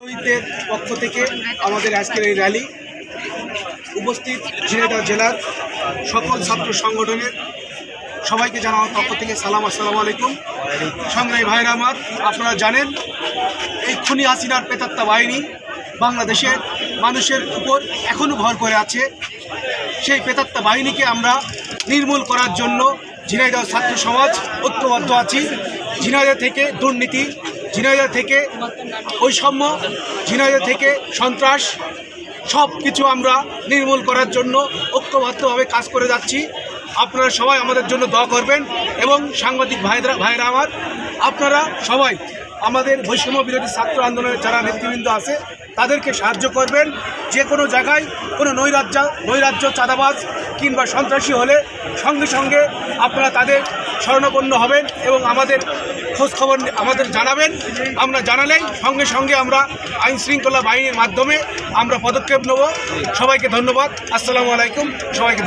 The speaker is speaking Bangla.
শহীদদের পক্ষ থেকে আমাদের আজকের এই র্যালি উপস্থিত ঝিনাইদহ জেলার সকল ছাত্র সংগঠনের সবাইকে জানানোর পক্ষ থেকে সালাম, আসসালামু আলাইকুম। সংগ্রামী ভাইরা আমার, আপনারা জানেন, এই খুনি হাসিনার পেতাত্তা বাহিনী বাংলাদেশের মানুষের উপর এখনও ভর করে আছে। সেই পেতাত্তা বাহিনীকে আমরা নির্মূল করার জন্য ঝিনাইদহ ছাত্র সমাজ ঐক্যবদ্ধ আছি। ঝিনাইদহ থেকে দুর্নীতি, ঝিনাইদহ থেকে বৈষম্য, ঝিনাইদহ থেকে সন্ত্রাস সব কিছু আমরা নির্মূল করার জন্য ঐক্যবদ্ধভাবে কাজ করে যাচ্ছি। আপনারা সবাই আমাদের জন্য দোয়া করবেন এবং সাংবাদিক ভাইরা ভাইরা আমার, আপনারা সবাই আমাদের বৈষম্য বিরোধী ছাত্র আন্দোলনের যারা নেতৃবৃন্দ আছে, তাদেরকে সাহায্য করবেন। যে কোনো জায়গায় কোনো নৈরাজ্য নৈরাজ্য চাঁদাবাজ কিংবা সন্ত্রাসী হলে সঙ্গে সঙ্গে আপনারা তাদের শরণাপন্ন হবেন এবং আমাদের খোঁজখবর আমাদের জানাবেন। আমরা জানালেই সঙ্গে সঙ্গে আমরা আইন শৃঙ্খলা বাহিনীর মাধ্যমে আমরা পদক্ষেপ নেব। সবাইকে ধন্যবাদ। আসসালামু আলাইকুম। সবাইকে